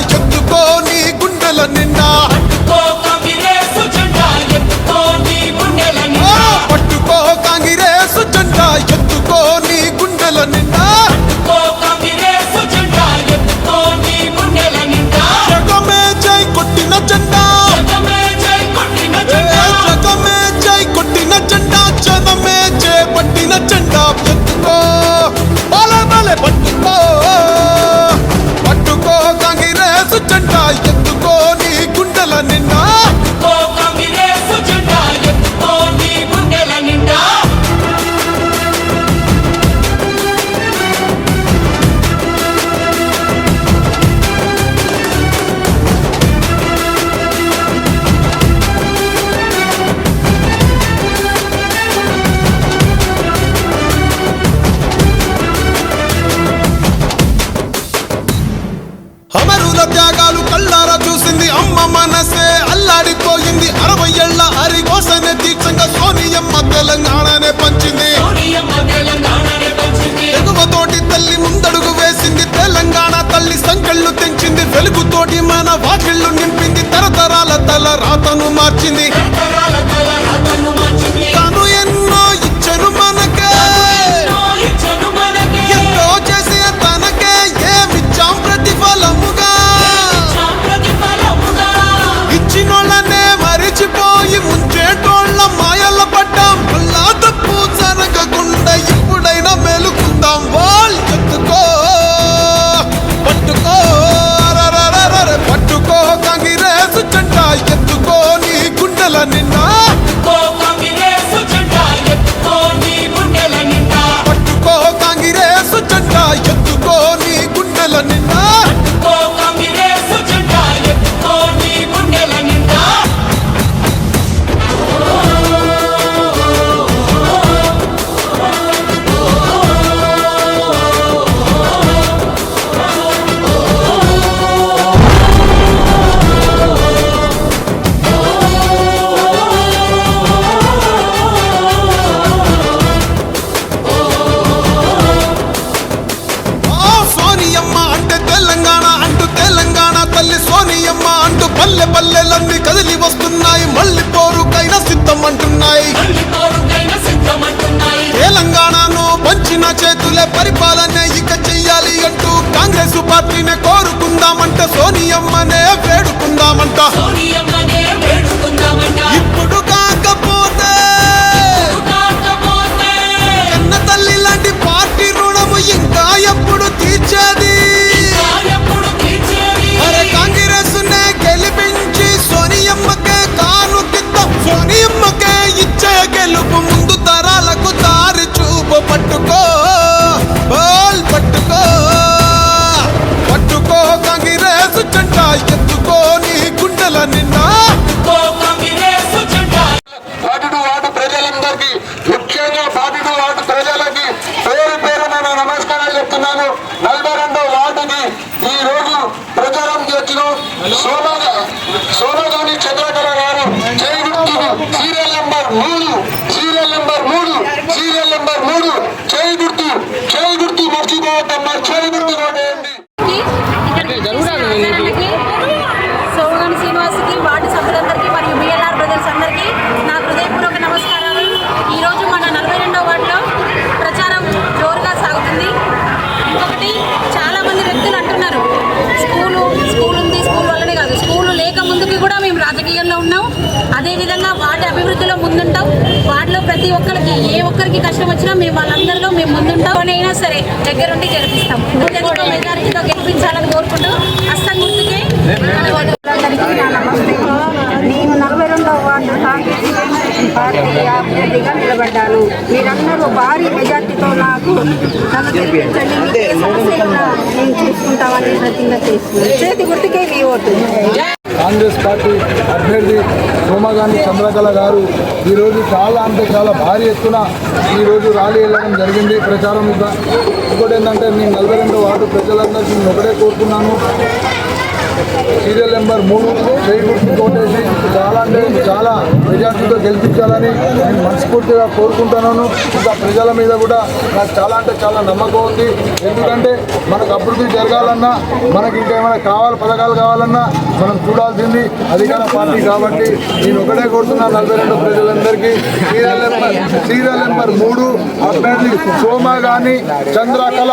I can మన వాకిళ్ళు నింపింది తరతరాల తల రాతను మార్చింది. గుండెల నిండా. పట్టుకో కాంగిరేసు జెండ పల్లె పల్లెలన్నీ కదిలి వస్తున్నాయి మళ్ళీ పోరుకైనా సిద్ధం అంటున్నాయి తెలంగాణను పంచిన చేతులే పరిపాలన ఇక చెయ్యాలి అంటూ కాంగ్రెస్ పార్టీనే కోరుకుందామంట సోనియమ్మనే వేడుకుందామంట. సోనియమ్మ సీరియల్ నెంబర్ మూడు సీరియల్ నెంబర్ మూడు సీరియల్ నెంబర్ మూడు. చేయి గుర్తు చేయి గుర్తు మర్చిపోవద్దమ్మా చేయి గుర్తు కొట్టేయండి కూడా మేము రాజకీయాల్లో ఉన్నాం. అదేవిధంగా వార్డు అభివృద్ధిలో ముందుంటాం. వార్డులో ప్రతి ఒక్కరికి ఏ ఒక్కరికి కష్టం వచ్చినా మేము వాళ్ళందరిలో మేము ముందుంటాం. అయినా సరే దగ్గరుండి గెలిపిస్తాం. మెజారిటీతో గెలిపించాలని కోరుకుంటూ హస్తం గుర్తుకే అందరికీ నా నమస్తే నేను నలభై రెండవ వార్డు కాంగ్రెస్ పార్టీ అభ్యర్థిగా నిలబడ్డాను మీరందరూ భారీ మెజార్టీతో నాకు నన్ను గెలిపించండి మీకు ఏ సమస్య ఉన్నా నేను చూసుకుంటామని ప్రతిజ్ఞ చేస్తున్నాను చేతి గుర్తుకే మీ ఓటు. కాంగ్రెస్ పార్టీ అభ్యర్థి సోమగాంధీ చంద్రకళ గారు ఈరోజు చాలా అంటే చాలా భారీ ఎత్తున ఈరోజు ర్యాలీ వెళ్ళడం జరిగింది. ప్రచారం మీద ఇంకోటి ఏంటంటే నేను నలభై రెండు వార్డు ప్రజలందరికీ నేను ఒకటే కోరుకున్నాను సీరియల్ నెంబర్ మూడు చేయి గుర్తు కోటేసి చాలా అంటే చాలా మెజార్టీతో గెలిపించాలని నేను మనస్ఫూర్తిగా కోరుకుంటున్నాను. ఇంకా ప్రజల మీద కూడా నాకు చాలా అంటే చాలా నమ్మకం ఉంది. ఎందుకంటే మనకు అభివృద్ధి జరగాలన్నా మనకి ఇంకా ఏమైనా కావాలి పథకాలు కావాలన్నా మనం చూడాల్సింది అధికార పార్టీ కాబట్టి నేను ఒకటే కోరుతున్నా నలభై రెండు ప్రజలందరికీ. సీరియల్ నెంబర్ సీరియల్ నెంబర్ మూడు అభ్యర్థి సోమా గాని చంద్రకళ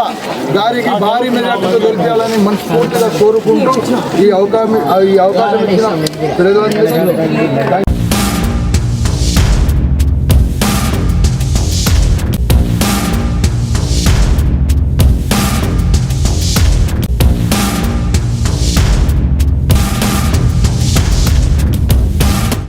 గారికి భారీ మెజార్టీతో గెలిపించాలని మనస్ఫూర్తిగా కోరుకుంటూ ఈ అవకాశం ఈ అవకాశం ఇచ్చిన ప్రజలందరికీ